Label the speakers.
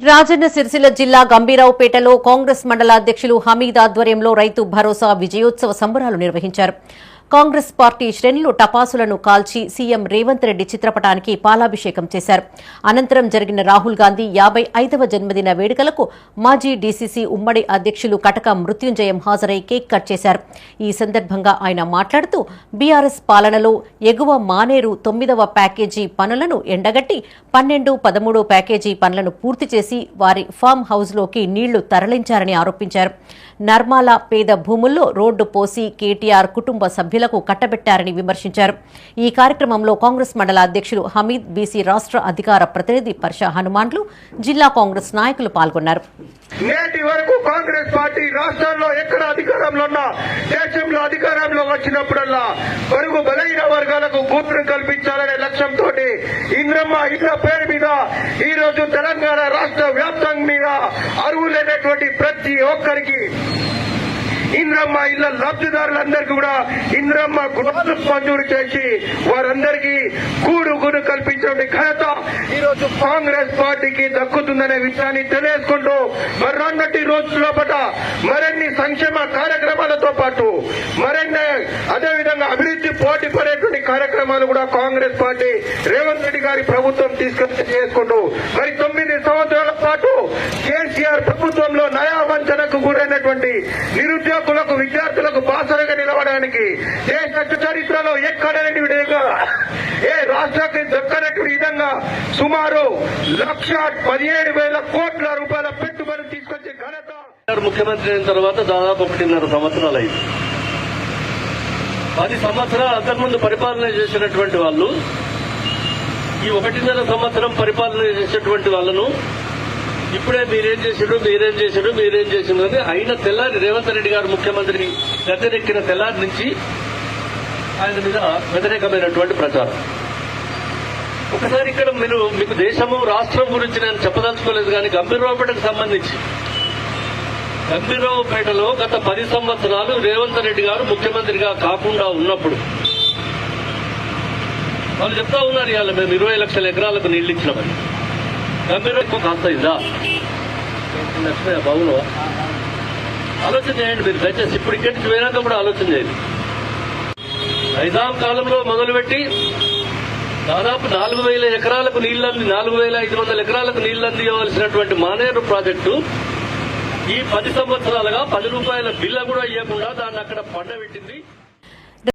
Speaker 1: రాజన్న సిరిసిల్ల జిల్లా గంభీరావుపేటలో కాంగ్రెస్ మండల అధ్యక్షులు హమీద్ ఆధ్వర్యంలో రైతు భరోసా విజయోత్సవ సంబరాలు నిర్వహించారు. కాంగ్రెస్ పార్టీ శ్రేణులు టపాసులను కాల్చి సీఎం రేవంత్ రెడ్డి చిత్రపటానికి పాలాభిషేకం చేశారు. అనంతరం జరిగిన రాహుల్ గాంధీ యాబై ఐదవ జన్మదిన వేడుకలకు మాజీ డీసీసీ ఉమ్మడి అధ్యక్షులు కటక మృత్యుంజయం హాజరై కేక్ కట్ చేశారు. ఈ సందర్భంగా ఆయన మాట్లాడుతూ బీఆర్ఎస్ పాలనలో ఎగువ మానేరు తొమ్మిదవ ప్యాకేజీ పనులను ఎండగట్టి పన్నెండు పదమూడు ప్యాకేజీ పనులను పూర్తి చేసి వారి ఫామ్ హౌస్లోకి నీళ్ళు తరలించారని ఆరోపించారు. నర్మాల పేద భూముల్లో రోడ్డు పోసి కేటీఆర్ కుటుంబ సభ్యులకు కట్టబెట్టారని విమర్శించారు. ఈ కార్యక్రమంలో కాంగ్రెస్ మండల అధ్యక్షులు హమీద్ బీసీ రాష్ట్ర అధికార ప్రతినిధి పర్షా హనుమాన్లు జిల్లా కాంగ్రెస్ నాయకులు పాల్గొన్నారు.
Speaker 2: నేటి వరకు కాంగ్రెస్ పార్టీ రాష్ట్రాల్లో ఎక్కడ అధికారంలో ఉన్నా దేశంలో అధికారంలో వచ్చినప్పుడల్లా పరుగు బలైన వర్గాలకు కూతురు కల్పించాలనే లక్ష్యంతో ఇంద్రమ్మ ఇళ్ళ పేరు మీద ఈ రోజు తెలంగాణ రాష్ట్ర వ్యాప్తంగా మీద అరువులైనటువంటి ప్రతి ఒక్కరికి ఇంద్రమ్మ ఇళ్ళ లబ్ధిదారులందరికీ కూడా ఇంద్రమ్మ గృహాలు మంజూరు చేసి వారందరికీ కూడు గుడు కల్పించే ఘనత ఈ రోజు కాంగ్రెస్ పార్టీకి దక్కుతుందనే విషయాన్ని తెలియజేసుకుంటూ మరొన్నటి రోజు రోజుల మరిన్ని సంక్షేమ కార్యక్రమాలతో పాటు మరిన్ని అదేవిధంగా అభివృద్ధి పోటీ పడేటువంటి కార్యక్రమాలు కూడా కాంగ్రెస్ పార్టీ రేవంత్ రెడ్డి గారి ప్రభుత్వం తీసుకొని చేసుకుంటూ మరి తొమ్మిది సంవత్సరాల పాటు కేసీఆర్ ప్రభుత్వంలో నయా వంచనకు గురైనటువంటి నిరుద్యోగులకు విద్యార్థులకు బాసరగా నిలవడానికి దేశ చరిత్రలో ఎక్కడని విధంగా ఏ రాష్ట్రానికి దక్కనటువంటి విధంగా సుమారు లక్ష పదిహేడు వేల కోట్ల రూపాయల పెట్టుబడి తీసుకొచ్చే ఘనత
Speaker 3: ముఖ్యమంత్రి అయిన తర్వాత దాదాపు ఒకటిన్నర సంవత్సరాలు అయింది. పది సంవత్సరాలు అంతకుముందు పరిపాలన చేసినటువంటి వాళ్ళు ఈ ఒకటిన్నర సంవత్సరం పరిపాలన చేసేటువంటి వాళ్ళను ఇప్పుడే మీరేం చేశారు మీరేం చేసాడు మీరేం చేసాడు అని అయిన తెల్లారి రేవంత్ రెడ్డి గారు ముఖ్యమంత్రి గద్దెనెక్కిన తెల్లారి నుంచి ఆయన మీద వ్యతిరేకమైనటువంటి ప్రచారం. ఒకసారి ఇక్కడ మీరు మీకు దేశము రాష్ట్రం గురించి నేను చెప్పదలుచుకోలేదు కానీ గంభీరావుపేటకు సంబంధించి. గంభీరావుపేటలో గత పది సంవత్సరాలు రేవంత్ రెడ్డి గారు ముఖ్యమంత్రిగా కాకుండా ఉన్నప్పుడు వాళ్ళు చెప్తా ఉన్నారు ఇవాళ మేము ఇరవై లక్షల ఎకరాలకు నీళ్ళు ఇచ్చినామని. ఎక్కువ కాస్త ఇదా లక్ష్మయ్య బాబులో ఆలోచన చేయండి మీరు దయచేసి ఇప్పుడు ఇక్కడి నుంచి పోయినాక కూడా ఆలోచన చేయండి. ఐదాం కాలంలో మొదలుపెట్టి దాదాపు నాలుగు వేల ఎకరాలకు నీళ్ళంది నాలుగు వేల ఐదు వందల ఎకరాలకు నీళ్ళందియవలసినటువంటి మానేరు ప్రాజెక్టు. ఈ పది సంవత్సరాలుగా పది రూపాయల బిల్ల కూడా ఇవ్వకుండా దాన్ని అక్కడ పండబెట్టింది.